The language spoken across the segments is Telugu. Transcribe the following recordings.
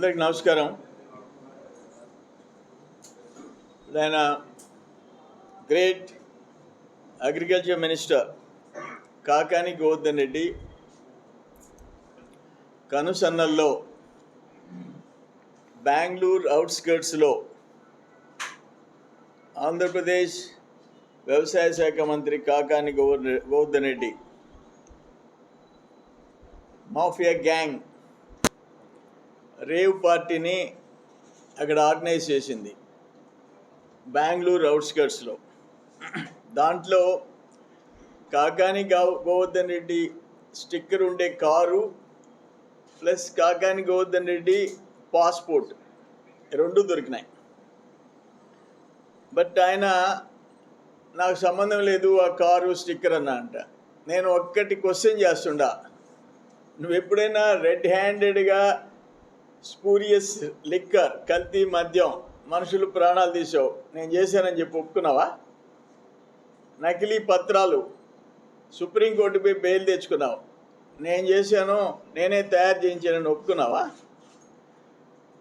అందరికి నమస్కారం. ఆయన great agriculture minister Kakani Govardhan Reddy కనుసన్నల్లో బెంగళూరు అవుట్స్కర్ట్స్లో ఆంధ్రప్రదేశ్ వ్యవసాయ శాఖ మంత్రి Kakani Govardhan Govardhan Reddy mafia gang rave పార్టీని అక్కడ ఆర్గనైజ్ చేసింది. బెంగళూరు అవుట్స్కర్ట్స్లో. దాంట్లో కాకాని గోవర్ధన్ రెడ్డి స్టిక్కర్ ఉండే car plus Kakani Govardhan Reddy passport. రెండు దొరికినాయి. బట్ ఆయన నాకు సంబంధం లేదు ఆ కారు స్టిక్కర్ అన్న అంట. నేను ఒక్కటి క్వశ్చన్ చేస్తుండా. నువ్వు ఎప్పుడైనా రెడ్ హ్యాండెడ్గా స్పూరియస్ లిక్కర్ కల్తీ మద్యం మనుషులు ప్రాణాలు తీసావు. నేను చేశానని చెప్పి ఒప్పుకున్నావా? నకిలీ పత్రాలు సుప్రీంకోర్టుపై బెయిల్ తెచ్చుకున్నావు. నేను చేశాను నేనే తయారు చేయించానని ఒప్పుకున్నావా?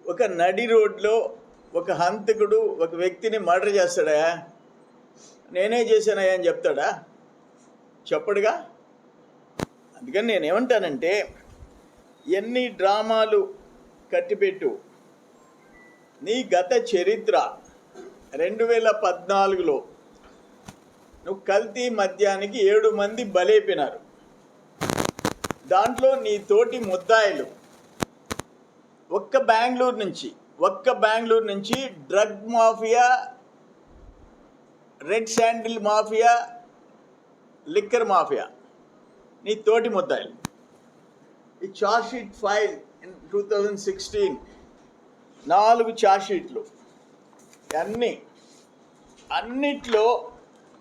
ఒక నడి రోడ్లో ఒక హంతకుడు ఒక వ్యక్తిని మర్డర్ చేస్తాడా? నేనే చేశానయ్యా అని చెప్తాడా? చెప్పడుగా. అందుకని నేను ఏమంటానంటే ఎన్ని డ్రామాలు కట్టిపెట్టు. నీ గత చరిత్ర రెండు వేల పద్నాలుగులో నువ్వు కల్తీ మద్యానికి ఏడు మంది బలైపోయినారు. దాంట్లో నీ తోటి ముద్దాయిలు ఒక్క బెంగళూరు నుంచి ఒక్క బెంగళూరు నుంచి drug mafia red sandal mafia liquor mafia. నీ తోటి ముద్దాయిలు. ఈ charge sheet file in two thousand sixteen నాలుగు చార్జ్ షీట్లు అన్నీ అన్నిట్లో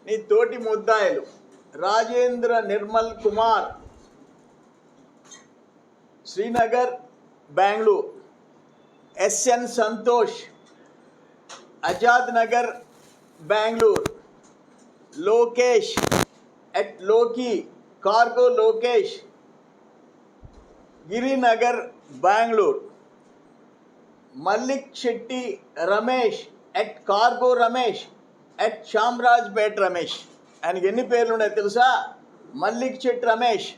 నీ తోటి ముద్దాయిలు Rajendra Nirmal Kumar Srinagar Bengaluru SN Santosh Azad Nagar Bengaluru Lokesh ఎట్లోకి cargo Lokesh Girinagar Bengaluru. Mallik Shetty Ramesh at cargo Ramesh at Chamarajpet Ramesh. ఆయనకి ఎన్ని పేర్లు ఉన్నాయి తెలుసా? Mallik Shetty Ramesh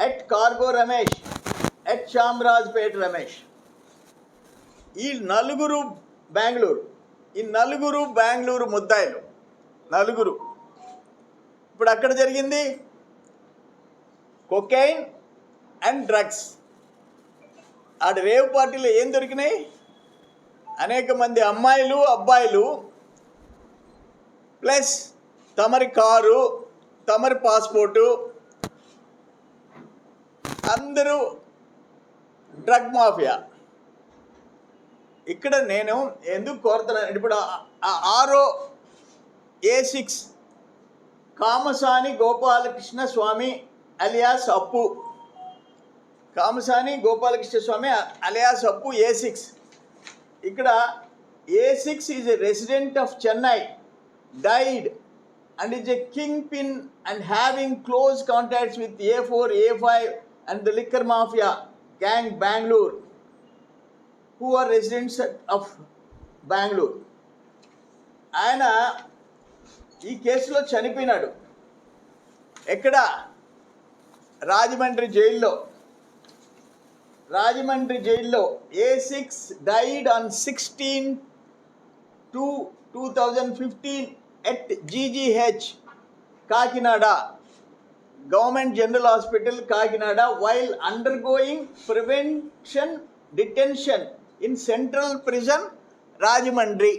at cargo Ramesh at Chamrajpet Ramesh. ఈ నలుగురు బెంగళూరు ఈ నలుగురు బెంగళూరు ముద్దాయిలు నలుగురు. ఇప్పుడు అక్కడ జరిగింది? కొకైన్ అండ్ డ్రగ్స్ ఆడ రేవ్ పార్టీలో ఏం దొరికినాయి? అనేక మంది అమ్మాయిలు అబ్బాయిలు ప్లస్ తమరి కారు తమరి పాస్పోర్టు అందరూ డ్రగ్ మాఫియా. ఇక్కడ నేను ఎందుకు కోరుతున్నాను? ఇప్పుడు ఆరో A six Kamasani Gopalakrishna Swamy alias Appu Kamasani Gopalakrishna Swamy alias Appu A six ఇక్కడ A six is a resident of Chennai died and is a kingpin and having close contacts with A four A five and the liquor mafia gang Bengaluru who are residents of Bengaluru ఆయన ఈ కేసులో చనిపోయినాడు. ఎక్కడ? రాజమండ్రి జైల్లో. రాజమండ్రి జైల్లో A six died on sixteen two two thousand fifteen at GGH Kakinada. Government general hospital Kakinada. While undergoing prevention detention in central prison Rajahmundry.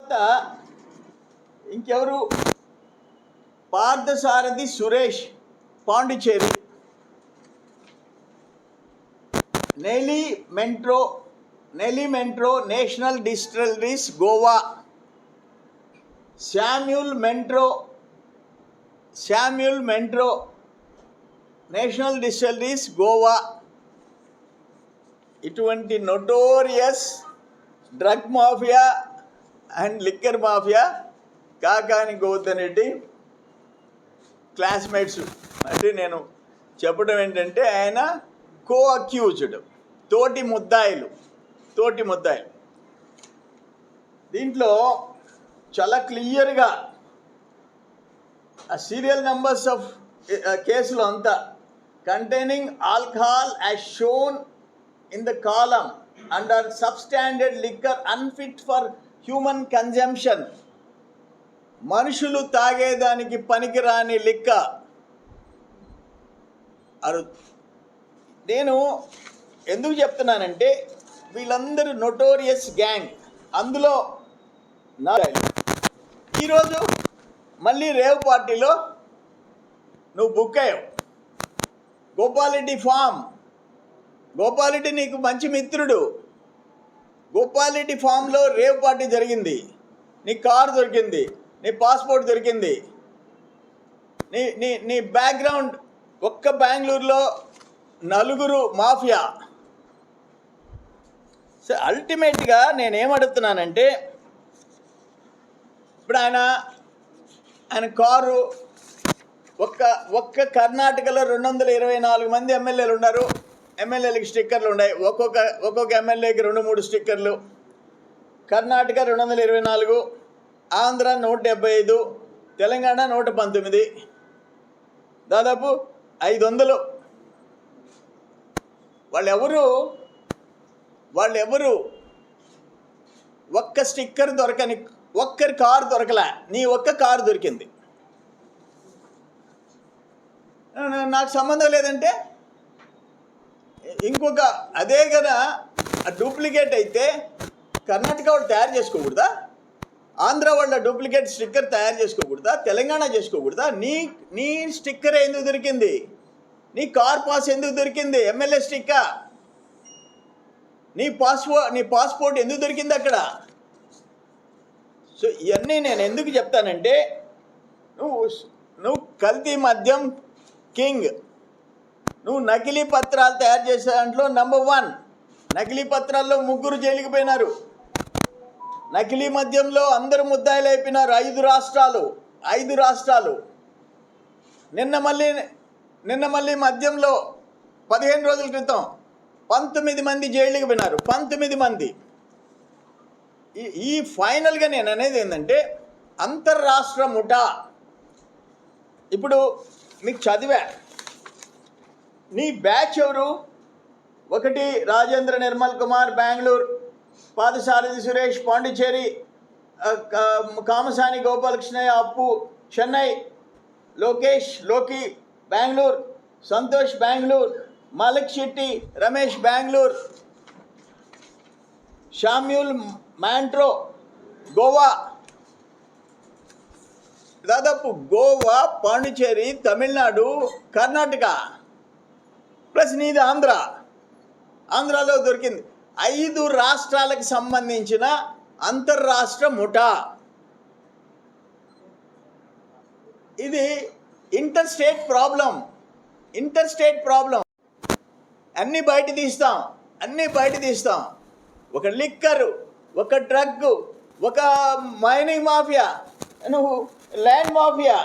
తర్వాత ఇంకెవరు? Parthasarathy Suresh Pondicherry నెలిమెంట్రో Mentro Mentro national distilleries Goa. Samuel Mentro Samuel Mentro national distilleries Goa. ఇటువంటి notorious drug mafia and liquor mafia Kakani Goutham Reddy classmates. అంటే నేను చెప్పడం ఏంటంటే ఆయన కో అక్యూజ్డ్ తోటి ముద్దాయిలు తోటి ముద్దాయిలు. దీంట్లో చాలా క్లియర్గా ఆ సీరియల్ నెంబర్స్ ఆఫ్ కేసులు అంతా containing alcohol as shown in the column under substandard liquor unfit for human consumption మనుషులు తాగేదానికి పనికిరాని లిక్క అరు నేను ఎందుకు చెప్తున్నానంటే వీళ్ళందరూ నొటోరియస్ గ్యాంగ్. అందులో ఈరోజు మళ్ళీ రేవ్ పార్టీలో నువ్వు బుక్ అయ్యావు. గోపాలరెడ్డి ఫామ్. గోపాలరెడ్డి నీకు మంచి మిత్రుడు. గోపాలరెడ్డి ఫామ్లో రేవ్ పార్టీ జరిగింది. నీ కారు దొరికింది. నీ పాస్పోర్ట్ దొరికింది. నీ నీ నీ బ్యాక్గ్రౌండ్ ఒక్క బెంగళూరులో నలుగురు మాఫియా. సో అల్టిమేట్గా నేనేమడుగుతున్నానంటే ఇప్పుడు ఆయన ఆయన కారు ఒక్క ఒక్క కర్ణాటకలో రెండు వందల ఇరవై నాలుగు మంది ఎమ్మెల్యేలు ఉన్నారు. ఎమ్మెల్యేలకి స్టిక్కర్లు ఉన్నాయి. ఒక్కొక్క ఒక్కొక్క ఎమ్మెల్యేకి రెండు మూడు స్టిక్కర్లు. కర్ణాటక రెండు వందల ఇరవై నాలుగు ఆంధ్ర నూట డెబ్బై ఐదు తెలంగాణ నూట పంతొమ్మిది. దాదాపు ఐదు వందలు వాళ్ళెవరూ వాళ్ళు ఎవరు ఒక్క స్టిక్కర్ దొరకని ఒక్కరి కారు దొరకలే. నీ ఒక్క కారు దొరికింది. నాకు సంబంధం లేదంటే? ఇంకొక అదే కదా డూప్లికేట్ అయితే కర్ణాటక వాళ్ళు తయారు చేసుకోకూడదా? ఆంధ్ర వాళ్ళ డూప్లికేట్ స్టిక్కర్ తయారు చేసుకోకూడదా? తెలంగాణ చేసుకోకూడదా? నీ నీ స్టిక్కర్ ఎందుకు దొరికింది? నీ కార్ పాస్ ఎందుకు దొరికింది? MLA sticker. నీ పాస్పోర్ట్ నీ పాస్పోర్ట్ ఎందుకు దొరికింది అక్కడ? సో ఇవన్నీ నేను ఎందుకు చెప్తానంటే నువ్వు నువ్వు కల్తీ మద్యం కింగ్ నువ్వు నకిలీ పత్రాలు తయారు చేసే దాంట్లో నంబర్ వన్ నకిలీ పత్రాల్లో ముగ్గురు జైలుకి పోయినారు. నకిలీ మద్యంలో అందరు ముద్దాయిలు అయిపోయినారు. ఐదు రాష్ట్రాలు ఐదు రాష్ట్రాలు. నిన్న మళ్ళీ నిన్న మళ్ళీ మద్యంలో పదిహేను రోజుల క్రితం పంతొమ్మిది మంది జైలుకి పోయినారు. పంతొమ్మిది మంది. ఈ ఈ ఫైనల్గా నేను అనేది ఏంటంటే అంతర్రాష్ట్ర ముఠా. ఇప్పుడు మీకు చదివా. నీ బ్యాచ్ ఎవరు? ఒకటి రాజేంద్ర నిర్మల్ కుమార్ బెంగళూరు. పాదసారథి సురేష్ పాండిచేరి కా- కామసాని గోపాలకృష్ణయ్య అప్పు చెన్నై. లోకేష్లోకి Bengaluru. Santosh Bengaluru. Malak Shetty Ramesh Bengaluru Samuel Mentro Goa. దాదాపు గోవా పాండిచేరి తమిళనాడు కర్ణాటక ప్లస్ నీది ఆంధ్ర. ఆంధ్రాలో దొరికింది. ఐదు రాష్ట్రాలకు సంబంధించిన అంతర్రాష్ట్ర ముఠా. ఇది inter state problem. Interstate problem. అన్నీ బయట తీస్తాం అన్నీ బయట తీస్తాం. ఒక లిక్కరు ఒక డ్రగ్ ఒక మైనింగ్ మాఫియా నువ్వు ల్యాండ్ మాఫియా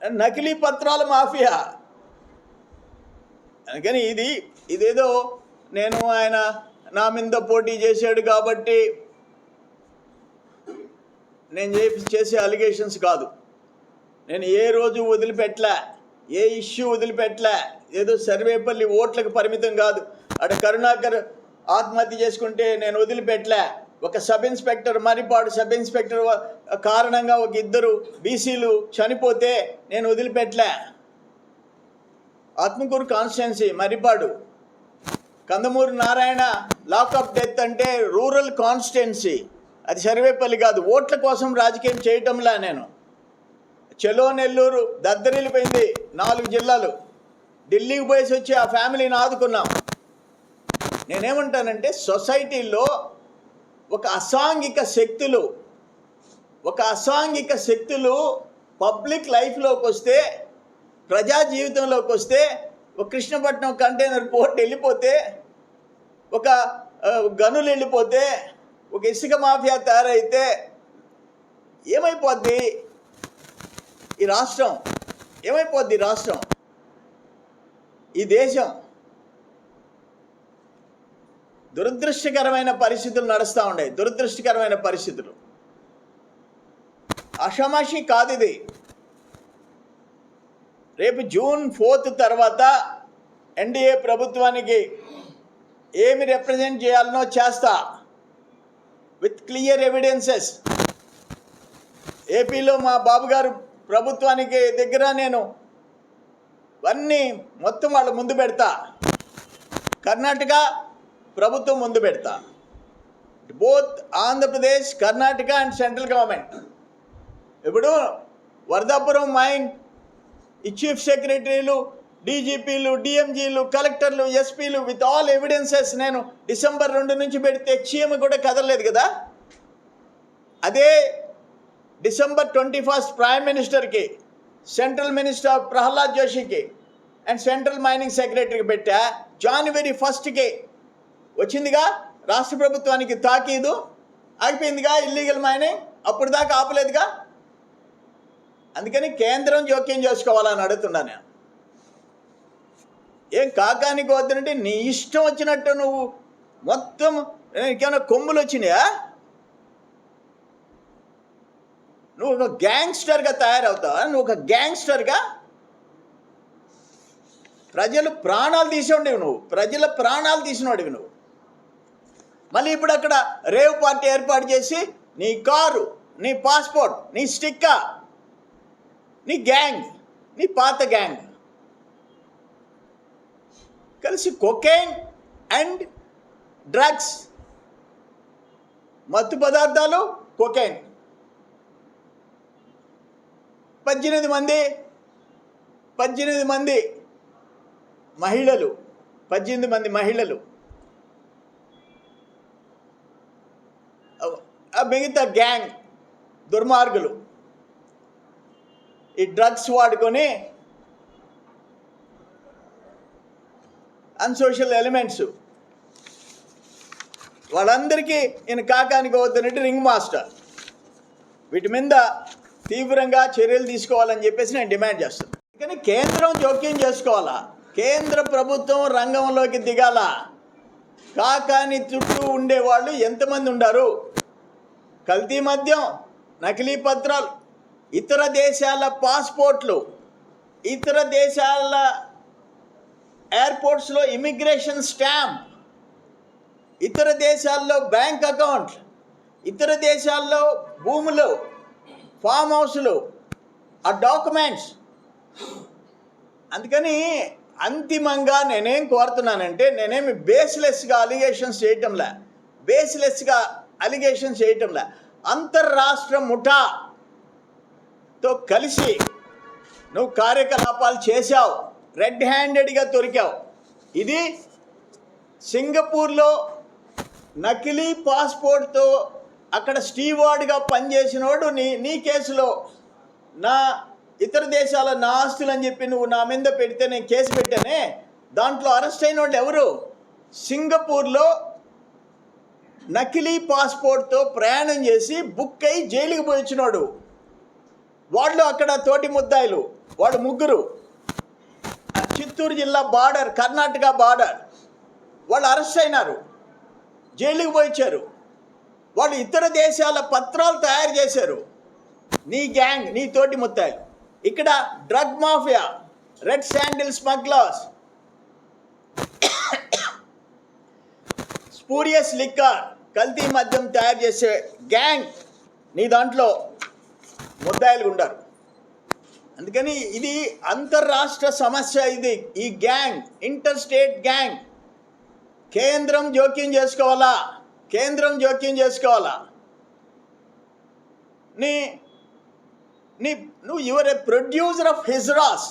నకిలీ పత్రాల మాఫియా. అందుకని ఇది ఇదేదో నేను ఆయన నా మీద పోటీ చేశాడు కాబట్టి నేను చేసే అలిగేషన్స్ కాదు. నేను ఏ రోజు వదిలిపెట్టలే. ఏ ఇష్యూ వదిలిపెట్టలే. ఏదో సర్వేపల్లి ఓట్లకు పరిమితం కాదు. అటు కరుణాకర్ ఆత్మహత్య చేసుకుంటే నేను వదిలిపెట్టలే. ఒక sub inspector Maripadu sub inspector కారణంగా ఒక ఇద్దరు బీసీలు చనిపోతే నేను వదిలిపెట్టలే. Atmakur constituency Maripadu. Kandamuri Narayana lockup death అంటే రూరల్ కాన్స్టిట్యున్సీ. అది సర్వేపల్లి కాదు. ఓట్ల కోసం రాజకీయం చేయటంలా నేను. చెలో నెల్లూరు దద్దరిల్లిపోయింది. నాలుగు జిల్లాలు. ఢిల్లీకి పోయేసి వచ్చి ఆ ఫ్యామిలీని ఆదుకున్నాం. నేనేమంటానంటే సొసైటీలో ఒక అసాంఘిక శక్తులు ఒక అసాంఘిక శక్తులు పబ్లిక్ లైఫ్లోకి వస్తే ప్రజా జీవితంలోకి వస్తే ఒక కృష్ణపట్నం కంటైనర్ పోర్ట్ వెళ్ళిపోతే ఒక గనులు వెళ్ళిపోతే ఒక ఇసుక మాఫియా తయారైతే ఏమైపోద్ది? ఈ రాష్ట్రం ఏమైపోద్ది ఈ రాష్ట్రం? ఈ దేశం దురదృష్టకరమైన పరిస్థితులు నడుస్తూ ఉండే దురదృష్టకరమైన పరిస్థితులు. అషమాషి కాదు ఇది. రేపు జూన్ ఫోర్త్ తర్వాత ఎన్డీఏ ప్రభుత్వానికి ఏమి రిప్రజెంట్ చేయాలనో చేస్తా. With clear evidences. ఏపీలో మా బాబు గారు ప్రభుత్వానికి దగ్గర నేను అన్నీ మొత్తం వాళ్ళ ముందు పెడతా. కర్ణాటక ప్రభుత్వం ముందు పెడతా. Both Andhra Pradesh Karnataka and central government. ఇప్పుడు వరదాపురం మైన్ ఈ చీఫ్ సెక్రటరీలు డీజీపీలు డిఎంజీలు కలెక్టర్లు ఎస్పీలు విత్ ఆల్ ఎవిడెన్సెస్ నేను డిసెంబర్ రెండు నుంచి పెడితే చీమ కూడా కదలలేదు కదా? అదే డిసెంబర్ ట్వంటీ ఫస్ట్ ప్రైమ్ మినిస్టర్కి సెంట్రల్ మినిస్టర్ ప్రహ్లాద్ జోషికి అండ్ సెంట్రల్ మైనింగ్ సెక్రటరీకి పెట్టా జనవరి ఫస్ట్కి వచ్చిందిగా రాష్ట్ర ప్రభుత్వానికి తాకీదు ఆగిపోయిందిగా ఇల్లీగల్ మైనింగ్ అప్పుడు దాకా ఆపలేదుగా? అందుకని కేంద్రం జోక్యం చేసుకోవాలని అడుగుతున్నా నేను. ఏం కాకానికి వద్దునంటే నీ ఇష్టం వచ్చినట్టు నువ్వు మొత్తం ఇంకేమైనా కొమ్ములు వచ్చినాయా? నువ్వు ఒక గ్యాంగ్స్టర్గా తయారవుతావా? నువ్వు ఒక గ్యాంగ్స్టర్గా ప్రజలు ప్రాణాలు తీసేవాడివి నువ్వు. ప్రజల ప్రాణాలు తీసినవాడివి నువ్వు. మళ్ళీ ఇప్పుడు అక్కడ రేవ్ పార్టీ ఏర్పాటు చేసి నీ కారు నీ పాస్పోర్ట్ నీ స్టిక్కా నీ గ్యాంగ్ నీ పాత గ్యాంగ్. కలిసి కొకైన్ అండ్ డ్రగ్స్. మత్తు పదార్థాలు కొకైన్. పద్దెనిమిది మంది పద్దెనిమిది మంది మహిళలు పద్దెనిమిది మంది మహిళలు. మిగతా గ్యాంగ్ దుర్మార్గులు ఈ డ్రగ్స్ వాడుకొని అన్సోషల్ ఎలిమెంట్స్ వాళ్ళందరికీ ఈయన కాకానికి వద్దనంటే రింగ్ మాస్టర్. వీటి మీద తీవ్రంగా చర్యలు తీసుకోవాలని చెప్పేసి నేను డిమాండ్ చేస్తాను కానీ కేంద్రం జోక్యం చేసుకోవాలా? కేంద్ర ప్రభుత్వం రంగంలోకి దిగాల. కాకాని చుట్టూ ఉండేవాళ్ళు ఎంతమంది ఉండారు? కల్తీ మద్యం నకిలీ పత్రాలు ఇతర దేశాల పాస్పోర్ట్లు ఇతర దేశాల ఎయిర్పోర్ట్స్లో ఇమిగ్రేషన్ స్టాంప్ ఇతర దేశాల్లో బ్యాంక్ అకౌంట్ ఇతర దేశాల్లో భూములు ఫామ్ హౌస్లు ఆ డాక్యుమెంట్స్. అందుకని అంతిమంగా నేనేం కోరుతున్నానంటే నేనేమి బేస్లెస్గా అలిగేషన్స్ చేయటంలే బేస్లెస్గా అలిగేషన్స్ చేయటంలే అంతర్రాష్ట్ర ముఠాతో కలిసి నువ్వు కార్యకలాపాలు చేశావు రెడ్ హ్యాండెడ్గా దొరికావు. ఇది సింగపూర్లో నకిలీ పాస్పోర్ట్తో అక్కడ స్టీవార్డ్గా పనిచేసినోడు నీ నీ కేసులో నా ఇతర దేశాల నా ఆస్తులు అని చెప్పి నువ్వు నా మీద పెడితే నేను కేసు పెట్టానే దాంట్లో అరెస్ట్ అయిన వాళ్ళు ఎవరు? సింగపూర్లో నకిలీ పాస్పోర్ట్తో ప్రయాణం చేసి బుక్ అయి జైలుకి పోయి వచ్చినాడు. వాళ్ళు అక్కడ తోటి ముద్దాయిలు వాళ్ళు ముగ్గురు. చిత్తూరు జిల్లా బార్డర్ కర్ణాటక బార్డర్. వాళ్ళు అరెస్ట్ అయినారు. జైలుకి పోయించారు వాళ్ళు ఇతర దేశాల పత్రాలు తయారు చేశారు. నీ గ్యాంగ్ నీ తోటి ముత్తాయి. ఇక్కడ drug mafia red sandal smugglers spurious liquor కల్తీ మద్యం తయారు చేసే గ్యాంగ్ నీ దాంట్లో ముద్దాయిలు ఉండారు. అందుకని ఇది అంతర్రాష్ట్ర సమస్య ఇది. ఈ గ్యాంగ్ ఇంటర్ స్టేట్ గ్యాంగ్ కేంద్రం జోక్యం చేసుకోవాలా? కేంద్రం జోక్యం చేసుకోవాలా? నీ నీ నువ్వు your A producer of hijras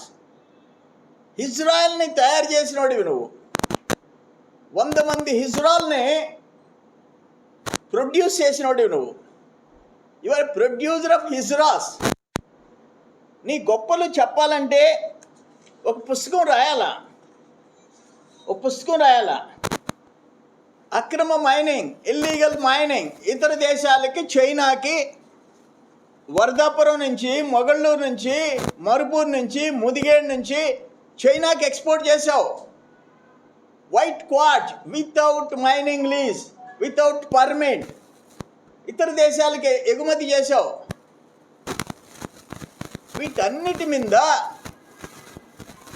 హిజ్రాయల్ని తయారు చేసినోడివి నువ్వు. వంద మంది హిజ్రాల్ని ప్రొడ్యూస్ చేసినోడివి నువ్వు. యువర్ ప్రొడ్యూసర్ ఆఫ్ హిజ్రాస్ నీ గొప్పలు చెప్పాలంటే ఒక పుస్తకం రాయాలా? ఒక పుస్తకం రాయాలా? అక్రమ మైనింగ్ ఇల్లీగల్ మైనింగ్ ఇతర దేశాలకి చైనాకి వరదాపురం నుంచి మొగళ్ళూరు నుంచి మరుపూర్ నుంచి ముదిగేడు నుంచి చైనాకి ఎక్స్పోర్ట్ చేసావు white quartz without mining lease without permit ఇతర దేశాలకి ఎగుమతి చేసావు వీటన్నిటి మీద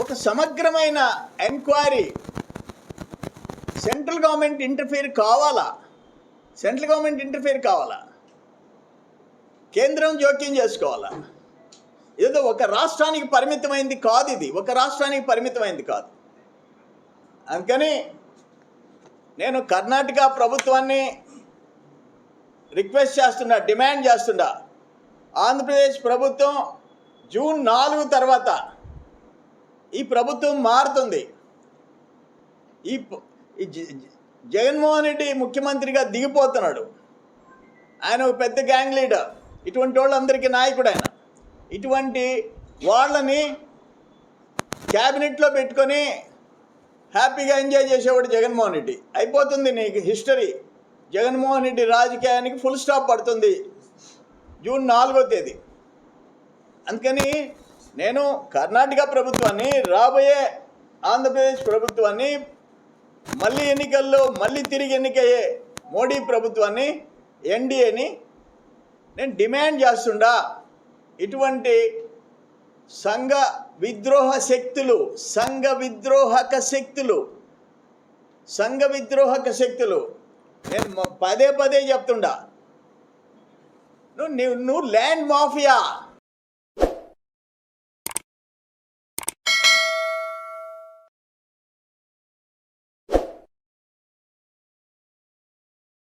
ఒక సమగ్రమైన ఎంక్వైరీ సెంట్రల్ గవర్నమెంట్ ఇంటర్ఫియర్ కావాలా? సెంట్రల్ గవర్నమెంట్ ఇంటర్ఫియర్ కావాలా? కేంద్రం జోక్యం చేసుకోవాలా? ఏదో ఒక రాష్ట్రానికి పరిమితమైంది కాదు ఇది. ఒక రాష్ట్రానికి పరిమితమైంది కాదు. అందుకని నేను కర్ణాటక ప్రభుత్వాన్ని రిక్వెస్ట్ చేస్తున్నా డిమాండ్ చేస్తున్నా. ఆంధ్రప్రదేశ్ ప్రభుత్వం జూన్ నాలుగు తర్వాత ఈ ప్రభుత్వం మారుతుంది. ఈ ఈ జగన్మోహన్ రెడ్డి ముఖ్యమంత్రిగా దిగిపోతున్నాడు. ఆయన ఒక పెద్ద గ్యాంగ్ లీడర్ ఇటువంటి వాళ్ళందరికీ నాయకుడు ఆయన. ఇటువంటి వాళ్ళని క్యాబినెట్లో పెట్టుకొని హ్యాపీగా ఎంజాయ్ చేసేవాడు జగన్మోహన్ రెడ్డి. అయిపోతుంది నీకు హిస్టరీ. జగన్మోహన్ రెడ్డి రాజకీయానికి ఫుల్ స్టాప్ పడుతుంది జూన్ నాలుగో తేదీ. అందుకని నేను కర్ణాటక ప్రభుత్వాన్ని రాబోయే ఆంధ్రప్రదేశ్ ప్రభుత్వాన్ని మళ్ళీ ఎన్నికల్లో మళ్ళీ తిరిగి ఎన్నికయ్యే మోడీ ప్రభుత్వాన్ని ఎన్డీఏని నేను డిమాండ్ చేస్తుండా. ఇటువంటి సంఘ విద్రోహ శక్తులు సంఘ విద్రోహక శక్తులు సంఘ విద్రోహక శక్తులు నేను పదే పదే చెప్తుండా. నువ్వు నువ్వు నువ్వు ల్యాండ్ మాఫియా.